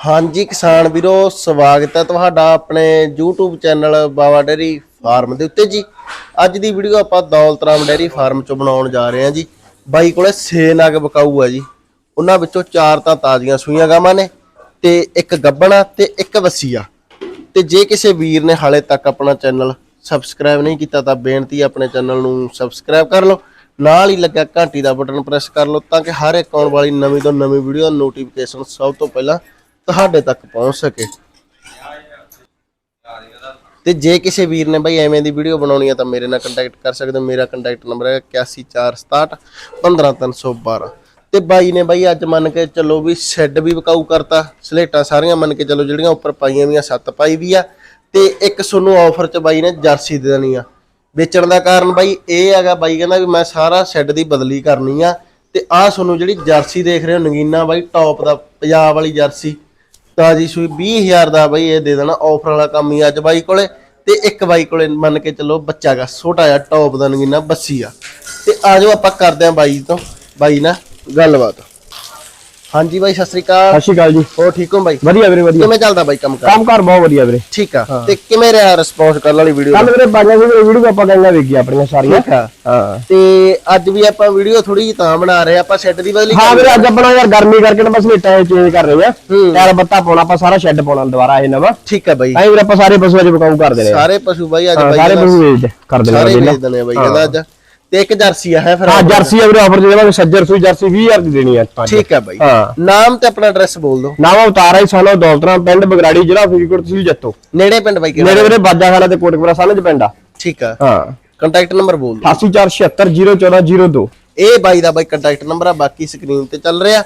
ਹਾਂਜੀ ਕਿਸਾਨ ਵੀਰੋ, ਸਵਾਗਤ ਹੈ ਤੁਹਾਡਾ ਆਪਣੇ YouTube channel Bawa dairy farm ਦੇ ਉੱਤੇ ਜੀ। ਅੱਜ ਦੀ ਵੀਡੀਓ ਆਪਾਂ ਦੌਲਤਰਾਮ ਡੇਰੀ ਫਾਰਮ ਚੋਂ ਬਣਾਉਣ ਜਾ ਰਹੇ ਹਾਂ ਜੀ। ਬਾਈ ਕੋਲੇ 6 ਨਗ ਬਕਾਊ ਆ ਜੀ। ਉਹਨਾਂ ਵਿੱਚੋਂ ਚਾਰ ਤਾਂ ਤਾਜ਼ੀਆਂ ਸੂਈਆਂ ਗਾਵਾਂ ਨੇ ਤੇ ਇੱਕ ਗੱਬਣਾ ਤੇ ਇੱਕ ਵਸੀਆ। ਤੇ ਜੇ ਕਿਸੇ ਵੀਰ ਨੇ ਹਾਲੇ ਤੱਕ ਆਪਣਾ ਚੈਨਲ ਸਬਸਕ੍ਰਾਈਬ ਨਹੀਂ ਕੀਤਾ ਤਾਂ ਬੇਨਤੀ ਆਪਣੇ ਚੈਨਲ ਨੂੰ ਸਬਸਕ੍ਰਾਈਬ ਕਰ ਲਓ। ਨਾਲ ਹੀ ਲੱਗਾ ਘੰਟੀ ਦਾ ਬਟਨ ਪ੍ਰੈਸ ਕਰ ਲਓ ਤਾਂ ਕਿ ਹਰ ਇੱਕ ਆਉਣ ਵਾਲੀ ਨਵੀਂ ਤੋਂ ਨਵੀਂ ਵੀਡੀਓ ਦਾ ਨੋਟੀਫਿਕੇਸ਼ਨ ਸਭ ਤੋਂ ਪਹਿਲਾਂ ਤੁਹਾਡੇ ਤੱਕ ਪਹੁੰਚ ਸਕੇ। ਤੇ ਜੇ ਕਿਸੇ ਵੀਰ ਨੇ ਬਾਈ ਐਵੇਂ ਦੀ ਵੀਡੀਓ ਬਣਾਉਣੀ ਆ ਤਾਂ ਮੇਰੇ ਨਾਲ ਕੰਟੈਕਟ ਕਰ ਸਕਦੇ ਹੋ। ਮੇਰਾ ਕੰਟੈਕਟ ਨੰਬਰ ਹੈ 8146 15312 ਤੇ ਬਾਈ ਨੇ ਬਾਈ ਅੱਜ ਮੰਨ ਕੇ ਚੱਲੋ ਵੀ ਸ਼ੈੱਡ ਵੀ ਵਿਕਾਊ ਕਰਤਾ। ਸਲੇਟਾਂ ਸਾਰੀਆਂ ਮੰਨ ਕੇ ਚੱਲੋ ਜਿਹੜੀਆਂ ਉੱਪਰ ਪਾਈਆਂ ਵੀਆਂ ਸੱਤ ਪਾਈ ਵੀ ਆ। ਤੇ ਇੱਕ ਤੁਹਾਨੂੰ ਆਫਰ ਚ ਬਾਈ ਨੇ ਜਰਸੀ ਦੇ ਦੇਣੀ ਆ। ਵੇਚਣ ਦਾ ਕਾਰਨ ਬਾਈ ਇਹ ਹੈਗਾ, ਬਾਈ ਕਹਿੰਦਾ ਵੀ ਮੈਂ ਸਾਰਾ ਸ਼ੈੱਡ ਦੀ ਬਦਲੀ ਕਰਨੀ ਆ। ਤੇ ਆਹ ਤੁਹਾਨੂੰ ਜਿਹੜੀ ਜਰਸੀ ਦੇਖ ਰਹੇ ਹੋ, ਨਗੀਨਾ ਬਾਈ ਟੌਪ ਦਾ ਪੰਜਾਬ ਵਾਲੀ ਜਰਸੀ। ਤਾਜੀ ਸੂਈ 20000 ਦਾ ਬਾਈ ਇਹ ਦੇ ਦੇਣਾ ਆਫਰ ਵਾਲਾ ਕੰਮ ਹੀ ਅੱਜ ਬਾਈ ਕੋਲੇ। ਤੇ ਇੱਕ ਬਾਈ ਕੋਲੇ ਮੰਨ ਕੇ ਚੱਲੋ ਬੱਚਾ ਗਾ, ਛੋਟਾ ਜਿਹਾ ਟੌਪ ਦਾ ਨਗੀਨਾ ਬੱਸੀ ਆ। ਤੇ ਆਜੋ ਆਪਾਂ ਕਰਦੇ ਆਂ ਬਾਈ ਤੋਂ, ਬਾਈ ਨਾਲ ਗੱਲਬਾਤ। ਹਾਂਜੀ ਬਾਈ ਸਤਿ ਸ੍ਰੀ ਅਕਾਲ। ਸਤਿ ਸ਼੍ਰੀ ਅਕਾਲ ਜੀ। ਹੋਰ ਠੀਕ ਹੋ ਬਾਈ? ਵਧੀਆ ਵੀਰੇ ਵਧੀਆ। ਕਿਵੇਂ ਚੱਲਦਾ ਬਾਈ ਕੰਮ ਕਰ? ਕੰਮ ਕਾਰ ਬਹੁਤ ਵਧੀਆ ਵੀਰੇ। ਠੀਕ ਆ। ਤੇ ਕਿਵੇਂ ਰਿਹਾ ਰਿਸਪੌਂਸ ਕਰਨ ਵਾਲੀ ਵੀਡੀਓ ਕੱਲ ਵੀਰੇ ਬਾਈਆਂ ਵੀਰੇ ਵੀਡੀਓ ਆਪਾਂ ਗਾਈਆਂ ਵੇਖੀ ਆਪਣੀਆਂ ਸਾਰੀਆਂ। ਹਾਂ। ਤੇ ਅੱਜ ਵੀ ਆਪਾਂ ਵੀਡੀਓ ਥੋੜੀ ਜਿਹੀ ਤਾਂ ਬਣਾ ਰਹੇ ਆਪਾਂ ਸੈੱਟ ਦੀ ਬਦਲੀ ਹਾਂ ਵੀਰੇ ਅੱਜ ਆਪਣਾ ਯਾਰ ਗਰਮੀ ਕਰਕੇ ਨਾ ਬਸ ਲੇਟਾਂ ਚੇਂਜ ਕਰ ਰਹੇ ਆ। ਯਾਰ ਬੱਤਾ ਪਾਉਣਾ ਆਪਾਂ ਸਾਰਾ ਸ਼ੈੱਡ ਪਾਉਣਾ ਦੁਬਾਰਾ ਇਹ ਨਵਾਂ। ਠੀਕ ਆ ਬਾਈ। ਤਾਂ ਵੀਰੇ ਆਪਾਂ ਸਾਰੇ ਪਸ਼ੂ ਅੱਜ ਬਕਾਊ ਕਰ ਦੇਣੇ ਸਾਰੇ ਪਸ਼ੂ ਬਾਈ ਅੱਜ ਬਾਈ ਸਾਰੇ ਪਸ਼ੂ ਵੇਚ ਕਰ ਦੇਣੇ ਸਾਰੇ ਵੇਚ ਦਨੇ ਬਾਈ ਅੱਜ। ਤੇ ਇੱਕ ਜਰਸੀ ਆ ਹੈ ਫਿਰ ਹਾਂ ਜਰਸੀ ਆ ਵੀਰੇ ਆਫਰ ਦੇ ਦੇਵਾਂਗੇ ਸੱਜਰ ਸੂਈ ਜਰਸੀ 20000 ਦੀ ਦੇਣੀ ਆ। ਠੀਕ ਆ ਬਾਈ। ਹਾਂ। ਨਾਮ ਤੇ ਆਪਣਾ ਐਡਰੈਸ ਬੋਲ ਦਿਓ। ਨਾਮ ਉਤਾਰਾ ਹੀ ਸਾਨੋ ਦੌਲਤਰਾ ਪਿੰਡ ਬਗਰਾੜੀ ਜ਼ਿਲ੍ਹਾ ਫਰੀਦਕੋਟ ਤਹਿਸੀਲ ਜੱਤੋ। ਨੇੜੇ ਪਿੰਡ ਬਾਈ ਕਿਹੜਾ? ਮੇਰੇ ਵੀਰੇ ਬਾਜਾ ਖਾਲਾ ਤੇ ਕੋਟਕਪੁਰਾ ਸਾਨੋ ਚ ਪਿੰਡ ਆ। ਠੀਕ ਆ। ਹਾਂ। ਕੰਟੈਕਟ ਨੰਬਰ ਬੋਲ ਦਿਓ। 8476701402 ਇਹ ਬਾਈ ਦਾ ਬਾਈ ਕੰਟੈਕਟ ਨੰਬਰ ਆ ਬਾਕੀ ਸਕਰੀਨ ਤੇ ਚੱਲ ਰਿਹਾ।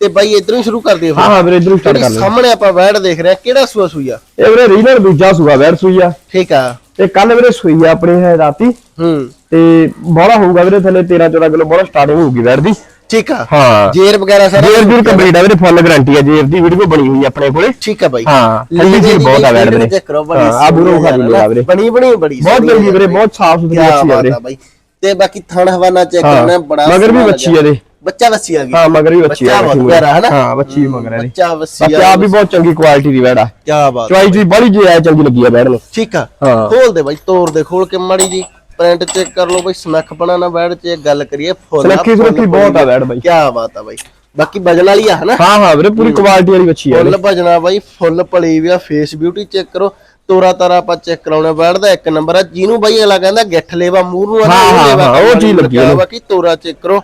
ਤੇ ਬਾਈ ਇਧਰੋਂ ਹੀ ਸ਼ੁਰੂ ਕਰ ਦਈਏ ਹਾਂ ਹਾਂ ਵੀਰੇ ਇਧਰੋਂ ਸਟਾਰਟ ਕਰ ਜਿਹੜੀ ਲੈ ਸਾਹਮਣੇ ਆਪਾਂ ਵੈੜ ਦੇਖ ਰਹੇ ਕਿਹੜਾ ਸੂਆ ਸੂਈ ਆ? ਇਹ ਵੀਰੇ ਰੀਨਰ ਦੂਜਾ ਸੂਆ ਵੈਰ ਸੂਈ ਆ। ਠੀਕ ਆ। ਤੇ ਕੱਲ ਵੀਰੇ ਸੂਈ ਆ ਆਪਣੀ ਹੈ ਰਾਤੀ। ਹੂੰ। ਤੇ ਬੋਲਾ ਹੋਊਗਾ ਵੀਰੇ ਥੱਲੇ 13 14 ਕਿਲੋ ਬੋਲਾ ਸਟਾਰਟਿੰਗ ਹੋਊਗੀ ਵੈਰ ਦੀ। ਠੀਕ ਆ। ਹਾਂ। ਜੇਰ ਵਗੈਰਾ ਸਾਰਾ ਜੇਰ ਦੀ ਕੰਪਲੀਟ ਆ ਵੀਰੇ ਫੁੱਲ ਗਾਰੰਟੀ ਆ ਜੇਰ ਦੀ ਵੀਡੀਓ ਬਣੀ ਹੋਈ ਆਪਣੇ ਕੋਲੇ। ਠੀਕ ਆ ਬਾਈ। ਹਾਂ ਲੱਲੀ ਜੀ ਬਹੁਤ ਆ ਵੈਰ। ਵੀਰੇ ਬੜੀ ਆ ਬੁਰੋ ਖਾ ਸੋਹਣੀ ਲਿਆ ਵੀਰੇ। ਬਣੀ ਬਣੀ ਬੜੀ ਬਹੁਤ ਜਲਦੀ ਵੀਰੇ ਬਹੁਤ ਸਾਫ਼ ਸੁਥਰੀ ਅੱਛੀ ਆ ਵੀਰੇ। ਤੇ ਬਾਕੀ ਥਣ ਹਵਾਨਾ ਚੈੱਕ ਕਰਨਾ ਬੜਾ ਮਗਰ ਵੀ ਬੱਚੀ। ਆ ਇਹਦੇ। ਬੱਚਾ ਵੱਸੀ ਆ ਗਈ। ਹਾਂ ਮਗਰ ਵੀ ਬੱਚੀ ਆ ਬੱਚਾ ਬਹੁਤ ਬੱਚੀ ਪਿਆਰਾ ਹੈ ਨਾ ਹਾਂ ਬੱਚੀ ਵੀ ਮਗਰ ਆ ਇਹਦੀ। ਬੱਚਾ ਵੱਸੀ ਆ ਆ ਵੀ ਬਹੁਤ ਚੰਗੀ ਕੁਆਲਿਟੀ ਦੀ ਵੈੜ ਆ। ਕੀ ਬਾਤ ਚੁਆਈ ਜੀ ਬੜੀ ਜੀ ਆ ਚੰਗੀ ਲੱਗੀ ਆ ਵੈੜ ਨੂੰ। ਠੀਕ ਆ। ਹਾਂ। ਖੋਲ ਦੇ ਬਾਈ ਤੋੜ ਦੇ ਖੋਲ ਕੇ ਮਾੜੀ ਜੀ ਪ੍ਰਿੰਟ ਚੈੱਕ ਕਰ ਲਓ ਬਾਈ ਸਮੈਕ ਬਣਾ ਨਾ ਬੈਠ ਚ ਗੱਲ ਕਰੀਏ ਫੁੱਲ ਸੁਨੱਖੀ ਸੁਨੱਖੀ ਬਹੁਤ ਆ ਵੈੜ ਬਾਈ। ਕੀ ਬਾਤ ਆ ਬਾਈ। ਬਾਕੀ ਵਜਨ ਵਾਲੀ ਆ ਹਨਾ? ਹਾਂ ਹਾਂ ਵੀਰੇ ਪੂਰੀ ਕੁਆਲਿਟੀ ਵਾਲੀ ਬੱਚੀ ਆ ਫੁੱਲ ਭਜਣਾ ਬਾਈ ਫੁੱਲ ਪਲੀ ਵੀ ਆ ਫੇਸ ਬਿਊਟੀ ਚੈੱਕ ਕਰੋ। ਤੋਰਾ ਤਾਰਾ ਆਪਾਂ ਚੈੱਕ ਕਰਾਉਣਾ ਬੈਠਦਾ ਇੱਕ ਨੰਬਰ ਆ। ਜਿਹਨੂੰ ਬਾਈ ਅਗਲਾ ਕਹਿੰਦਾ ਗਿੱਠ ਲੇਵਾ ਮੂੰਹ ਨੂੰ ਆ ਹਾਂ, ਉਹ ਹਾਂ, ਹਾਂ, ਚੀਜ਼ ਲੱਗੀ ਆ। ਬਾਕੀ ਤੋਰਾ ਚੈੱਕ ਕਰੋ।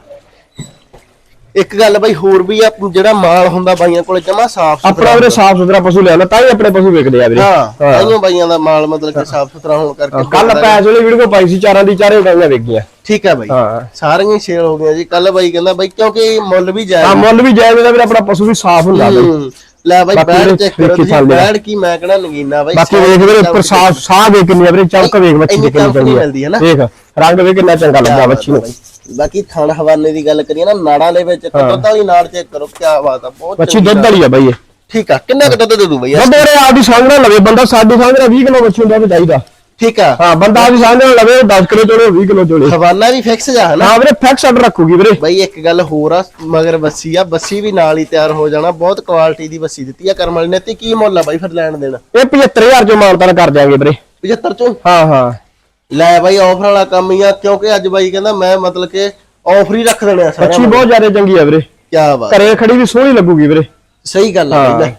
ਇੱਕ ਗੱਲ ਬਾਈ ਹੋਰ ਵੀ ਆ ਜਿਹੜਾ ਮਾਲ ਹੁੰਦਾ ਬਾਈਆਂ ਕੋਲੇ ਜਮਾ ਸਾਫ਼ ਆਪਣਾ ਵੀਰੇ ਸਾਫ਼ ਸੁਥਰਾ ਪਸ਼ੂ ਲੈਣਾ ਤਾਂ ਹੀ ਆਪਣੇ ਪਸ਼ੂ ਵਿਕਦੇ ਆ ਵੀਰੇ। ਹਾਂ ਬਾਈਆਂ ਬਾਈਆਂ ਦਾ ਮਾਲ ਮਤਲਬ ਕਿ ਸਾਫ਼ ਸੁਥਰਾ ਹੋਣ ਕਰਕੇ ਕੱਲ ਪੈਸ ਵਾਲੀ ਵੀਡੀਓ ਪਾਈ ਸੀ ਚਾਰਾਂ ਦੀ ਚਾਰੇ ਗਾਈਆਂ ਵੇਖੀਆਂ ਠੀਕ ਹੈ ਬਾਈ। ਹਾਂ। ਸਾਰੀਆਂ ਹੀ ਸੇਲ ਹੋ ਗਈਆਂ ਜੀ। ਕੱਲ ਬਾਈ ਕਹਿੰਦਾ ਬਾਈ ਕਿਉਂਕਿ ਮੁੱਲ ਵੀ ਜਾਇਜ਼ ਮੁੱਲ ਵੀ ਜਾਇਜ਼ ਦਾ ਵੀਰੇ ਆਪਣਾ ਪਸ਼ੂ ਵੀ ਸਾਫ਼ ਹੁੰਦਾ ਬਈ। ਹੂੰ। ਲੈ ਬਾਈ ਬਾਕੀ ਇਹਦੇ ਚੈੱਕ ਕਰੋ ਤੁਸੀਂ ਚੱਲਦੇ ਆ। ਬੈੜ ਕੀ ਮੈਂ ਕਹਣਾ ਨਗੀਨਾ ਬਾਈ ਬਾਕੀ ਵੇਖ ਵੀਰੇ ਉੱਪਰ ਸਾਫ਼ ਸਾਹ ਵੇਖ ਕਿੰਨੀ ਆ ਵੀਰੇ ਚਮਕ ਵੇਖ ਬੱਚੀ ਇੰਨੀ ਦੀ ਕਿੰਨੀ ਚਮਕ ਨਹੀਂ ਮਿਲਦੀ ਹੈ ਨਾ। ਵੇਖ ਰੰਗ ਵੇਖ ਕਿੰਨਾ ਚੰਗਾ ਲੱਗਾ ਬੱਚੀ ਨੂੰ। ਬਾਕੀ ਥਣ ਹਵਾਨੇ ਦੀ ਗੱਲ ਕਰੀਏ ਨਾ ਨਾੜਾਂ ਦੇ ਵਿੱਚ ਦੁੱਧ ਵਾਲੀ ਨਾੜ ਚੈੱਕ ਕਰੋ ਕੀ ਬਾਤ ਆ ਬਹੁਤ ਬੱਚੀ ਚੰਗੀ ਦੁੱਧ ਵਾਲੀ ਆ ਬਾਈ ਇਹ। ਠੀਕ ਆ ਕਿੰਨਾ ਕੁ ਦੁੱਧ ਦੇ ਦੂ ਬਈ? ਦੁੱਧ ਵੀਰੇ ਆਪਦੀ ਨਾਲ ਲਵੇ ਬੰਦਾ ਸਾਡੀ ਨਾਲ 20 ਕਿਲੋ ਬੱਚੀ ਹੁੰਦਾ ਵੀ ਚਾਹੀਦਾ। ਠੀਕ ਆ। ਹਾਂ ਬੰਦਾ ਸਾਂਝ ਨਾਲ ਲਵੇ 10 ਕਿਲੋ ਚੋਲੇ 20 ਕਿਲੋ ਚੋਲੇ। ਹਵਾਨਾ ਵੀ ਫਿਕਸ ਜਾ ਹਨਾ? ਹਾਂ ਵੀਰੇ ਫਿਕਸ ਆਰਡਰ ਰੱਖੂਗੀ ਵੀਰੇ। ਬਈ ਇੱਕ ਗੱਲ ਹੋਰ ਆ ਮਗਰ ਬੱਸੀ ਆ ਬੱਸੀ ਵੀ ਨਾਲ ਹੀ ਤਿਆਰ ਹੋ ਜਾਣਾ ਬਹੁਤ ਕੁਆਲਿਟੀ ਦੀ ਬੱਸੀ ਦਿੱਤੀ ਆ ਕਰਮ ਵਾਲੀ ਨੇ ਤੇ ਕੀ ਮੁੱਲ ਆ ਬਾਈ ਫਿਰ ਲੈਣ ਦੇਣਾ? ਇਹ 75000 ਚੋਂ ਮਾਨਤਾਨ ਕਰ ਦਿਆਂਗੇ ਵੀਰੇ। 75 ਚੋਂ? ਹਾਂ ਹਾਂ। ਲੈ ਬਾਈ ਆਫਰ ਵਾਲਾ ਕੰਮ ਹੀ ਆ ਕਿਉਂਕਿ ਅੱਜ ਬਾਈ ਕਹਿੰਦਾ ਮੈਂ ਮਤਲਬ ਕਿ ਆਫਰ ਹੀ ਰੱਖ ਦੇਣੇ ਬੱਚੀ ਸਾਰਿਆਂ ਬਹੁਤ ਜ਼ਿਆਦਾ ਚੰਗੀ ਆ ਵੀਰੇ। ਕੀ ਬਾਤ। ਘਰੇ ਖੜੀ ਵੀ ਸੋਹਣੀ ਲੱਗੂਗੀ ਵੀਰੇ। ਸਹੀ ਗੱਲ ਆ। ਬਾਈ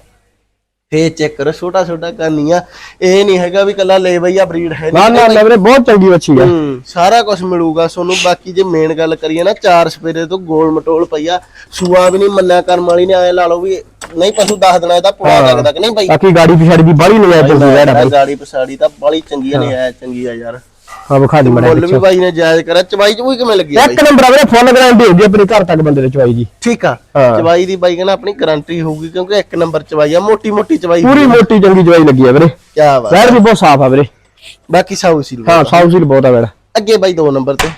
ਫੇਰ ਚੈੱਕ ਕਰੋ ਛੋਟਾ ਛੋਟਾ ਕਰਨੀਆਂ ਇਹ ਨਹੀਂ ਹੈਗਾ ਵੀ ਕੱਲਾ ਲੈ ਬਈਆ ਬਰੀਡ ਹੈ ਨਾ ਨਾ ਨਾ ਵੀਰੇ ਬਹੁਤ ਚੰਗੀ ਬੱਚੀ ਆ। ਸਾਰਾ ਕੁਝ ਮਿਲੂਗਾ ਤੁਹਾਨੂੰ ਬਾਕੀ ਜੇ ਮੇਨ ਗੱਲ ਕਰੀਏ ਨਾ ਚਾਰ ਸਪੇਰੇ ਤੋਂ ਗੋਲ ਮਟੋਲ ਪਈਆ ਸੂਆ ਵੀ ਨਹੀਂ ਮੰਨਿਆ ਕਰਮ ਵਾਲੀ ਨੇ ਐ ਲਾ ਲਓ ਵੀ ਨਹੀਂ ਪਸ਼ੂ ਦੱਸ ਦੇਣਾ ਇਹਦਾ ਪੁਆ ਲੱਗਦਾ ਕਿ ਨਹੀਂ ਬਾਈ? ਬਾਕੀ ਗਾੜੀ ਪਿਛਾੜੀ ਦੀ ਬਾਹਲੀ ਨਹੀਂ ਆ ਚੰਗੀ ਵੈੜ ਆ ਬਾਈ ਗਾੜੀ ਪਸਾੜੀ ਤਾਂ ਬੜੀ ਚੰਗੀ ਨੇ ਐ ਚੰਗੀ ਆ ਯਾਰ। ਹਾਂ ਵਿਖਾ ਦੀ ਮੜਾ ਮੁੱਲ ਵੀ ਬਾਈ ਨੇ ਜਾਇਜ਼ ਕਰਿਆ ਚਵਾਈ ਚ ਵੀ ਕਿਵੇਂ ਲੱਗੀ ਆ ਬਾਈ? ਇੱਕ ਨੰਬਰ ਆ ਵੀਰੇ ਫੁੱਲ ਗਾਰੰਟੀ ਹੁੰਦੀ ਆਪਣੇ ਘਰ ਤੱਕ ਬੰਦੇ ਦੇ ਚਵਾਈ ਜੀ ਠੀਕ ਆ ਹਾਂ। ਚਵਾਈ ਦੀ ਬਾਈ ਕਹਿੰਦਾ ਆਪਣੀ ਗਾਰੰਟੀ ਹੋਊਗੀ ਕਿਉਂਕਿ ਇੱਕ ਨੰਬਰ ਚਵਾਈ ਆ ਮੋਟੀ ਮੋਟੀ ਚਵਾਈ ਪੂਰੀ ਮੋਟੀ ਚੰਗੀ ਚਵਾਈ ਲੱਗੀ ਆ ਵੀਰੇ। ਕੀ ਬਾਤ ਵੈੜ ਵੀ ਬਹੁਤ ਸਾਫ਼ ਆ ਵੀਰੇ। ਬਾਕੀ ਸਾਊ ਸੀ ਹਾਂ ਸਾਊ ਸੀਲ ਬਹੁਤ ਆ ਵੈੜ ਅੱਗੇ ਬਾਈ ਦੋ ਨੰਬਰ ਤੇ।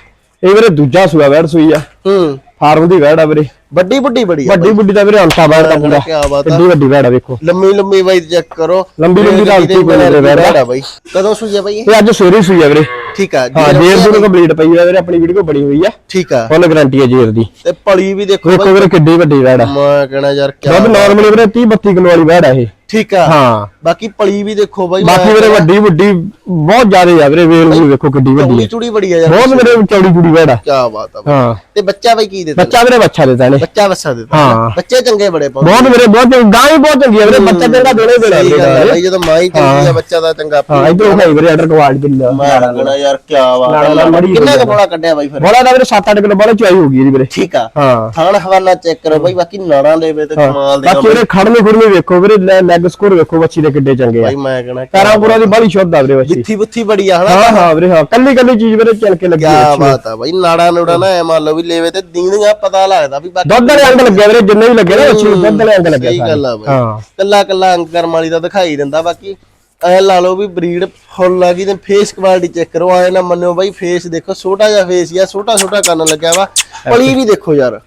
ਇਹ ਵੀਰੇ ਦੂਜਾ ਸੂਆ ਵੈੜ ਸੂਈ ਆ। ਹੂੰ। ਫਾਰਮ ਦੀ ਵੈੜ ਆ ਵੀਰੇ। ਵੱਡੀ ਵੱਡੀ ਬੜੀ ਆ ਵੱਡੀ ਬੁੱਢੀ ਦਾ ਵੀਰੇ ਅੰਤਾ ਬੈਠ ਦਾ ਪੂਰਾ ਕੀ ਬਾਤ ਆ। ਕਿੱਡੀ ਵੱਡੀ ਆ ਵੇਖੋ। ਲੰਮੀ ਲੰਮੀ ਬਾਈ ਚੈੱਕ ਕਰੋ। ਲੰਬੀ ਲੰਬੀ ਦਾ ਇਹਦੇ ਹਲਕੀ ਕੋਈ ਨਹੀਂ ਆ ਬਾਈ। ਕਦੋਂ ਸੂਈ ਆ ਬਾਈ ਇਹ? ਅੱਜ ਸਵੇਰੇ ਸੂਈ ਆ ਵੀਰੇ। ਠੀਕ ਆ ਹਾਂ ਜੇਰ ਦੀ ਕੰਪਲੀਟ ਪਈ ਆ ਵੀਰੇ ਆਪਣੀ ਵੀਡੀਓ ਬਣੀ ਹੋਈ ਆ। ਠੀਕ ਆ। ਫੁੱਲ ਗਾਰੰਟੀ ਆ ਜੇਰ ਦੀ। ਤੇ ਪਲੀ ਵੀ ਦੇਖੋ ਵੇਖੋ ਵੀਰੇ ਕਿੱਡੀ ਵੱਡੀ ਬੈਠ ਆ। ਮੈਂ ਕਹਿਣਾ ਯਾਰ ਕੀ ਦੁੱਧ ਨਾਰਮਲੀ ਵੀਰੇ 30 32 ਕਿਲੋ ਵਾਲੀ ਆ ਇਹ। ਠੀਕ ਆ। ਹਾਂ। ਬਾਕੀ ਪਲੀ ਵੀ ਦੇਖੋ ਬਾਈ ਬਾਕੀ ਵੀਰੇ ਵੱਡੀ ਵੱਡੀ ਬਹੁਤ ਜ਼ਿਆਦਾ ਆ ਵੀਰੇ ਵੇਲ ਵੀ ਵੇਖੋ ਕਿੱਡੀ ਵੱਡੀ ਚੌੜੀ ਹੈ ਚੂੜੀ ਬੜੀ ਆ ਯਾਰ। ਬਹੁਤ ਵੀਰੇ ਚੌੜੀ ਚੂੜੀ ਬੈਠ ਆ। ਕੀ ਬਾਤ ਆ ਬਾਈ। ਹਾਂ। ਤੇ ਬੱਚਾ ਬਾਈ ਕੀ ਦਿੱਤਾ? ਬੱਚਾ ਵੀਰੇ ਬੱਚਾ ਦਿੱਤਾ ਨੇ ਬੱਚਾ ਵਸਾ ਦਿੱਤਾ ਹਾਂ। ਬੱਚੇ ਚੰਗੇ ਬੜੇ ਪਾਉਂਦੇ ਬਹੁਤ ਵੀਰੇ ਬਹੁਤ ਗਾਂ ਹੀ ਬਹੁਤ ਚੰਗੀ ਆ ਵੀਰੇ ਬੱਚਾ ਚੰਗਾ ਦੇਣਾ ਹੀ ਦੇਣਾ ਵੀਰੇ ਜਦੋਂ ਮਾਈ ਚੰਗੀ ਆ ਬੱਚਾ ਦਾ ਚੰਗਾ ਹਾਂ ਇਧਰੋਂ ਖਾਈ ਵੀਰੇ ਆਰਡਰ ਕੁਆਲਿਟੀ ਕਿੰਨਾ ਮੈਂ ਕਹਿਣਾ ਯਾਰ ਕੀ ਬਾਤ ਮੜੀ ਕਿੰਨਾ ਕੁ। ਬੋਲਾ ਕੱਢਿਆ ਬਾਈ ਫਿਰ? ਬੋਲਾ ਦਾ ਵੀਰੇ 7-8 ਕਿਲੋ ਬੋਲਾ ਚੁਆਈ ਹੋ ਗਈ ਜੀ ਵੀਰੇ। ਠੀਕ ਆ। ਹਾਂ। ਥਾਣ ਹਵਾਲਾ ਚੈੱਕ ਕਰੋ ਬਾਈ ਬਾਕੀ ਨਾੜਾਂ ਲੈਵੇ ਤੇ ਕਮਾਲ ਦੇ ਬਾਕੀ ਵੀਰੇ ਖੜਨੇ ਖੁਰਨੇ ਵੇਖੋ ਵੀਰੇ ਲੈਗ ਸਕੋਰ ਵੇਖੋ ਬੱਚੀ ਦੇ ਕਿੱਡੇ ਚੰਗੇ ਆ। ਬਾਈ ਮੈਂ ਕਹਿਣਾ ਪੈਰਾਂ ਪੂਰਾ ਦੀ ਬੜੀ ਸ਼ੁੱਧ ਆ ਵੀਰੇ ਬੱਚੀ। ਜਿੱਥੀ ਬੁੱਥੀ ਬੜੀ ਆ ਹਨਾ? ਹਾਂ ਹਾਂ ਵੀਰੇ ਹਾਂ। ਕੱਲੀ ਕੱਲੀ ਚੀਜ਼ ਵੀਰੇ ਚੱਲ ਕੇ ਲੱਗੀ ਕੀ ਅੱਛੀ ਬਾਤ ਆ ਬਾਈ ਨਾੜਾ ਨੂੜਾ ਨਾ ਐ ਮੰਨ ਲਓ ਵੀ ਲੈਵੇ ਤੇ ਦੀਂਦੀਆਂ ਪਤਾ ਲੱਗਦਾ ਵੀ ਬਾਕੀ ਦੁੱਧ ਵਾਲੇ ਅੰਗ ਲੱਗਿਆ ਵੀਰੇ ਜਿੰਨੇ ਵੀ ਲੱਗੇ ਨਾ ਨੂੰ ਦੁੱਧ ਵਾਲੇ ਅੰਗ ਲੱਗਿਆ ਸਹੀ ਸਾਰੇ। ਗੱਲ ਆ ਬਾਈ। ਹਾਂ। ਕੱਲਾ ਕੱਲਾ ਅੰਗ ਕਰਮ ਵਾਲੀ ਦਾ ਦਿਖਾਈ ਦਿੰਦਾ ਬਾਕੀ ਐ ਲਾ ਲਓ ਵੀ ਬਰੀਡ ਫੁੱਲ ਆ ਗਈ ਤੇ ਫੇਸ ਕੁਆਲਿਟੀ ਚੈੱਕ ਕਰੋ ਆਏ ਨਾ ਮੰਨਿਓ ਬਾਈ ਫੇਸ ਦੇਖੋ ਛੋਟਾ ਜਿਹਾ ਫੇਸ ਆ ਛੋਟਾ ਛੋਟਾ ਕੰਨ ਲੱਗਿਆ ਵਾ। ਪਲੀ ਵੀ ਦੇਖੋ ਯਾਰ।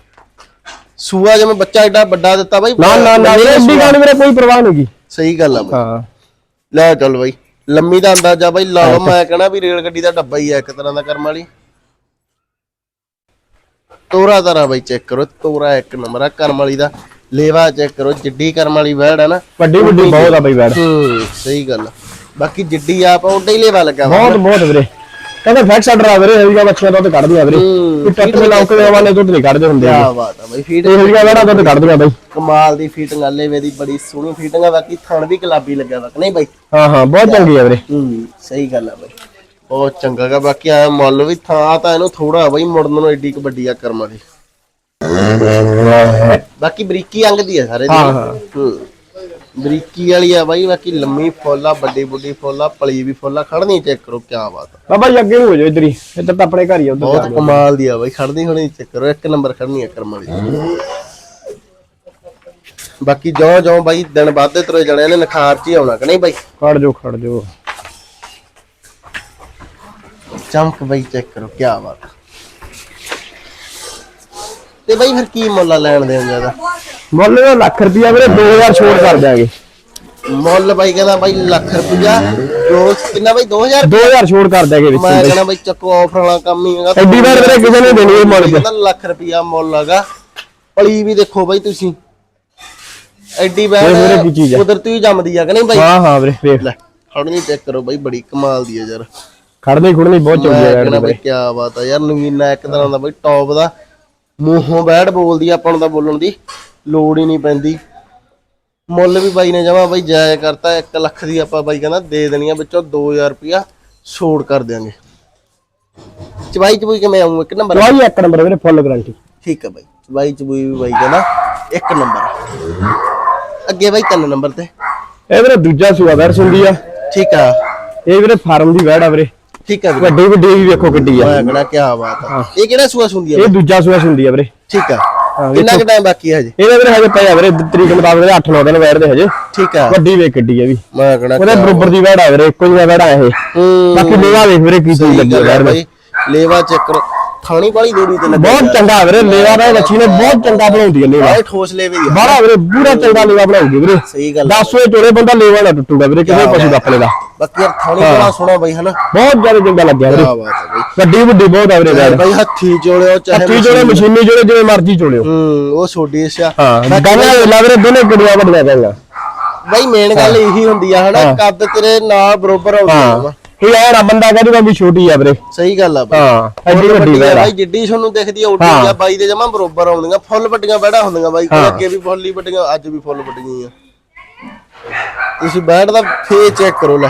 ਸੂਆ ਜਿਵੇਂ ਬੱਚਾ ਐਡਾ ਵੱਡਾ ਦਿੱਤਾ ਬਾਈ ਨਾ ਨਾ ਨਾ ਐਡੀ ਗੱਲ ਵੀਰੇ ਕੋਈ ਪਰਵਾਹ ਨਹੀਂ ਗੀ। ਸਹੀ ਗੱਲ ਆ ਬਾਈ। ਹਾਂ। ਲੈ ਚੱਲ ਬਾਈ ਲੰਮੀ ਦਾ ਅੰਦਾਜ਼ਾ ਬਾਈ ਲਾ ਲਓ ਮੈਂ ਕਹਣਾ ਵੀ ਰੇਲ ਗੱਡੀ ਦਾ ਡੱਬਾ ਹੀ ਆ ਇੱਕ ਤਰ੍ਹਾਂ ਦਾ ਕਰਮ ਵਾਲੀ। ਤੋਰਾ ਤਰਾ ਬਾਈ ਚੈੱਕ ਕਰੋ ਤੋਰਾ ਇੱਕ ਨੰਬਰ ਆ ਕਰਮ ਵਾਲੀ ਦਾ। ਲੇਵਾ ਚੈੱਕ ਕਰੋ ਜਿੱਡੀ ਕਰਮ ਵਾਲੀ ਵੈੜ ਆ ਨਾ। ਵੱਡੀ ਵੱਡੀ ਬਹੁਤ ਆ ਬਈ ਬੈੜ ਹੂੰ ਸਹੀ ਗੱਲ ਆ। ਬਾਕੀ ਜਿੱਡੀ ਆਪ ਉਹਦਾ ਹੀ ਲੇਵਾ ਲੱਗਾ ਵਾ। ਬਹੁਤ ਬਹੁਤ ਵੀਰੇ। ਕਹਿੰਦੇ ਫੈਕਸ ਆਰਡਰ ਆ ਵੀਰੇ ਇਹ ਜਿਹਾ ਬੱਚਿਆਂ ਦੁੱਧ ਕੱਢਦੀਆਂ ਵੀਰੇ। ਹੂੰ ਕੋਈ ਟੱਟ ਦੇ ਲੌਕ ਦੇ ਹਵਾਲੇ ਦੁੱਧ ਨਹੀਂ ਕੱਢਦੇ ਹੁੰਦੇ ਕਿਆ ਬਾਤ ਆ ਬਾਈ ਫੀਟ ਇਹ ਜਿਹਾ ਬੜਾ ਦੁੱਧ ਕੱਢਦੀਆਂ ਬਈ। ਕਮਾਲ ਦੀ ਫੀਟਿੰਗ ਆ ਲੇਵੇ ਦੀ ਬੜੀ ਸੋਹਣੀ ਫੀਟਿੰਗ ਆ ਬਾਕੀ ਥਣ ਵੀ ਗੁਲਾਬੀ ਲੱਗਾ ਵਾ ਕਿ ਨਹੀਂ ਬਾਈ? ਹਾਂ ਹਾਂ ਬਹੁਤ ਚੰਗੀ ਆ ਵੀਰੇ। ਹੂੰ ਸਹੀ ਗੱਲ ਆ ਬਾਈ। ਬਹੁਤ ਚੰਗਾ ਗਾ ਬਾਕੀ ਆ ਮੁੱਲ ਵੀ ਥਾਂ ਤਾਂ ਇਹਨੂੰ ਥੋੜਾ ਬਾਈ ਮੁੜਨ ਨੂੰ ਐਡੀ ਕੁ ਵੱਡੀ ਆ ਕਰਮਾਂ ਦੀ ਬਾਕੀ ਬਰੀਕੀ ਅੰਗ ਦੀ ਆ ਸਾਰੇ ਦੀ। ਹਾਂ, ਹਾਂ। ਹੂੰ। ਬਰੀਕੀ ਵਾਲੀ ਆ ਬਾਈ ਬਾਕੀ ਲੰਮੀ ਫੁੱਲ ਆ ਵੱਡੀ ਫੁੱਲ ਆ ਪਲੀ ਵੀ ਫੁੱਲ ਆ ਖੜਨੀ ਚੈੱਕ ਕਰੋ ਕੀ ਬਾਤ ਆ। ਬਾਬਾ ਜੀ ਅੱਗੇ ਨੂੰ ਹੋ ਜਾਓ ਇਧਰ ਹੀ। ਇੱਧਰ ਤਾਂ ਆਪਣੇ ਘਰ ਹੀ ਆ ਉਧਰ। ਬਹੁਤ ਕਮਾਲ ਦੀ ਆ ਬਾਈ ਖੜਨੀ ਖੜਨੀ ਚੈੱਕ ਕਰੋ ਇੱਕ ਨੰਬਰ ਖੜਨੀ ਆ ਕਰਮਾਂ ਦੀ ਬਾਕੀ ਜਿਉਂ ਜਿਉਂ ਬਾਈ ਦਿਨ ਵੱਧਦੇ ਤੁਰੇ ਜਾਣੇ ਨੇ ਨਖਾਰ ਚ ਹੀ ਆਉਣਾ ਕਿ ਨਹੀਂ ਬਾਈ? ਖੜ ਜਾਓ ਖੜ ਜਾਓ। ਚਮਕ ਬਾਈ ਚੈੱਕ ਕਰੋ ਕੀ ਬਾਤ। ਤੇ ਬਾਈ ਫਿਰ ਕੀ ਮੁੱਲ ਆ ਲੈਣ ਦੇਣ ਜ਼ਿਆਦਾ ਮੁੱਲ ਦਾ ਲੱਖ ਰੁਪਿਆ ਵੀਰੇ 2000 ਛੋੜ ਕਰ ਦਿਆਂਗੇ। ਮੁੱਲ ਬਾਈ ਕਹਿੰਦਾ ਬਾਈ ਲੱਖ ਰੁਪਇਆ ਜੋ ਕਿੰਨਾ ਬਾਈ 2000 2000 ਛੋੜ ਕਰ ਦਿਆਂਗੇ ਵਿੱਚ ਮੈਂ ਕਹਿੰਦਾ ਬਾਈ ਚੱਕੋ ਆਫਰ ਵਾਲਾ ਕੰਮ ਹੀ ਹੈਗਾ। ਐਡੀ ਵਾਰ ਵੀਰੇ ਕਿਸੇ ਨੇ ਦੇਣੀ ਇਹ ਮੁੱਲ ਕਹਿੰਦਾ ਲੱਖ ਰੁਪਇਆ ਮੁੱਲ ਹੈਗਾ। ਪਲੀ ਵੀ ਦੇਖੋ ਬਾਈ ਤੁਸੀਂ। ਐਡੀ ਇਹ ਵੀਰੇ ਕੀ ਚੀਜ਼ ਆ? ਕੁਦਰਤੀ ਹੀ ਜੰਮਦੀ ਆ ਕਿ ਨਹੀਂ ਬਾਈ? ਹਾਂ ਹਾਂ ਵੀਰੇ ਵੇਖ। ਲੈ ਖੜਨੀ ਚੈੱਕ ਕਰੋ ਬਾਈ ਬੜੀ ਕਮਾਲ ਦੀ ਆ ਯਾਰ। ਖੜਨੀ ਖੁੜਨੀ ਬਹੁਤ ਚੰਗੀ ਕਹਿੰਦਾ ਯਾਰ ਬਾਈ ਕੀ ਬਾਤ ਆ ਯਾਰ ਨਵੀਨਾ ਇੱਕ ਤਰ੍ਹਾਂ ਦਾ ਬਾਈ ਟੌਪ ਦਾ। ਮੂੰਹੋਂ ਬੈੜ ਬੋਲਦੀ ਆਪਾਂ ਨੂੰ ਤਾਂ ਬੋਲਣ ਦੀ ਲੋੜ ਹੀ ਨਹੀਂ ਪੈਂਦੀ। ਮੁੱਲ ਵੀ ਬਾਈ ਨੇ ਜਮਾ ਬਾਈ ਜਾਇਜ਼ ਕਰਤਾ 1 ਲੱਖ ਦੀ ਆਪਾਂ ਬਾਈ ਕਹਿੰਦਾ ਦੇ ਦੇਣੀ ਆ ਵਿੱਚੋਂ 2000 ਰੁਪਿਆ ਛੋੜ ਕਰ ਦਿਆਂਗੇ। ਚਵਾਈ ਚਬੂਈ ਕਿਵੇਂ ਆਉਂ ਇੱਕ ਨੰਬਰ ਚਵਾਈ ਇੱਕ ਨੰਬਰ ਵੀਰੇ ਫੁੱਲ ਗਾਰੰਟੀ ਠੀਕ ਆ ਬਾਈ ਚਵਾਈ ਚਬੂਈ ਵੀ ਬਾਈ ਕਹਿੰਦਾ ਇੱਕ ਨੰਬਰ ਅੱਗੇ ਬਾਈ ਤਿੰਨ ਨੰਬਰ ਤੇ। ਇਹ ਵੀਰੇ ਦੂਜਾ ਸੂਆ ਵੈਰ ਸੁੰਦੀ ਆ। ਠੀਕ ਆ। ਇਹ ਵੀਰੇ ਫਾਰਮ ਦੀ ਵੈੜ ਆ ਵੀਰੇ। ਠੀਕ ਵੀਰੇ। ਵੱਡੀ ਵੱਡੀ ਵੀ ਵੇਖੋ ਕਿੱਡੀ ਆ। ਮੈਂ ਕੀ ਬਾਤ ਆ। ਇਹ ਕਿਹੜਾ ਸੂਆ ਸੁੰਦੀ ਆ ਇਹ ਦੂਜਾ ਸੂਆ ਸੁੰਦੀ ਆ ਵੀਰੇ। ਠੀਕ ਆ। ਹਾਂ, ਕਿੰਨਾ ਕੁ ਟਾਈਮ ਬਾਕੀ ਹੈ ਹਜੇ? ਇਹਦੇ ਵੀਰੇ ਹਜੇ ਪਿਆ ਵੀਰੇ ਤਰੀਕ ਮੁਤਾਬਕ 8-9 ਦਿਨ ਵੈੜ ਦੇ ਹਜੇ। ਠੀਕ ਆ। ਵੱਡੀ ਵੇ ਕਿੱਡੀ ਆ ਵੀ। ਮੈਂ ਉਹਦੇ ਬਰੋਬਰ ਦੀ ਵੈੜ ਆ ਵੀਰੇ ਇੱਕੋ ਜਿਹਾ ਵੈੜ ਆ ਇਹ। ਹੂੰ। ਬਾਕੀ ਲੇਵਾ ਵੇਖ ਵੀਰੇ ਕੀ ਚੀਜ਼ ਲੱਗੀ ਵੈੜ ਬਾਈ। ਲੇਵਾ ਚੈੱਕ ਕਰੋ। ਥਾਣੀ ਵਾਲੀ ਦੂਰੀ ਤੇ ਲੱਗਾ ਬਹੁਤ ਚੰਗਾ ਵੀਰੇ ਲੇਵਾ ਦਾ ਬੱਚੀ ਨੇ ਬਹੁਤ ਚੰਗਾ ਬਣਾਉਂਦੀ ਹੈ ਲੇਵਾ ਠੋਸ ਲੇਵੇ ਦੀ ਆ। ਬਾਹਲਾ ਵੀਰੇ ਪੂਰਾ ਚੰਗਾ ਲੇਵਾ ਬਣਾਉਂਦੀ ਵੀਰੇ। ਸਹੀ ਗੱਲ 10 ਵੇ ਚੋਲੇ ਬੰਦਾ ਲੇਵਾ ਨਾ ਟੁੱਟੂਗਾ ਵੀਰੇ ਕਿਸੇ ਪਸ਼ੂ ਦਾ ਆਪਣੇ ਦਾ। ਬਾਕੀ ਯਾਰ ਥਾਣੀ ਬੜਾ ਸੋਹਣਾ ਬਾਈ ਹਨਾ? ਬਹੁਤ ਜ਼ਿਆਦਾ ਚੰਗਾ ਲੱਗਿਆ ਵੀਰੇ। ਕੀ ਬਾਤ ਹੈ ਬਾਈ। ਵੱਡੀ ਵੱਡੀ ਬਹੁਤ ਆ ਵੀਰੇ ਬਾਈ ਹੱਥੀ ਜੋੜਿਓ ਚਾਹੇ ਹੱਥੀ ਜੋੜੇ ਮਸ਼ੀਨੀ ਜੋੜੇ ਜਿਵੇਂ ਮਰਜ਼ੀ ਚੋਲਿਓ ਹੂੰ ਉਹ ਛੋਡੀ ਅੱਛਾ ਹਾਂ ਗਾਣਾ ਲਾ ਵੀਰੇ ਦੋਨੇ ਕਿੜੀਆਂ ਵੱਡੀਆਂ ਪੈਂਗਾ ਬਾਈ ਮੇਨ ਗੱਲ ਇਹੀ ਹੁੰਦੀ ਆ ਹਨਾ? ਕੱਦ ਤੇਰੇ ਨਾਲ ਬਰੋਬਰ ਆਉਂਦੀ ਆ ਇਹ ਬੰਦਾ ਕਹਿੰਦਾ ਵੀ ਛੋਟੀ ਆ ਵੀਰੇ। ਸਹੀ ਗੱਲ ਆ ਬਾਈ। ਹਾਂ ਐਡੀ ਵੱਡੀ ਵੈੜ ਆ। ਬਾਈ ਜਿੱਡੀ ਤੁਹਾਨੂੰ ਦਿਖਦੀ ਆ ਉੱਡੀ ਆ ਬਾਈ ਦੇ ਜਮਾ ਬਰੋਬਰ ਆਉਂਦੀਆਂ ਫੁੱਲ ਵੱਡੀਆਂ ਬੈੜਾ ਹੁੰਦੀਆਂ ਬਾਈ ਅੱਗੇ ਵੀ ਫੁੱਲ ਹੀ ਵੱਡੀਆਂ ਅੱਜ ਵੀ ਫੁੱਲ ਵੱਡੀਆਂ ਆ। ਤੁਸੀਂ ਬੈੜ ਦਾ ਫੇਸ ਚੈੱਕ ਕਰੋ ਲੈ।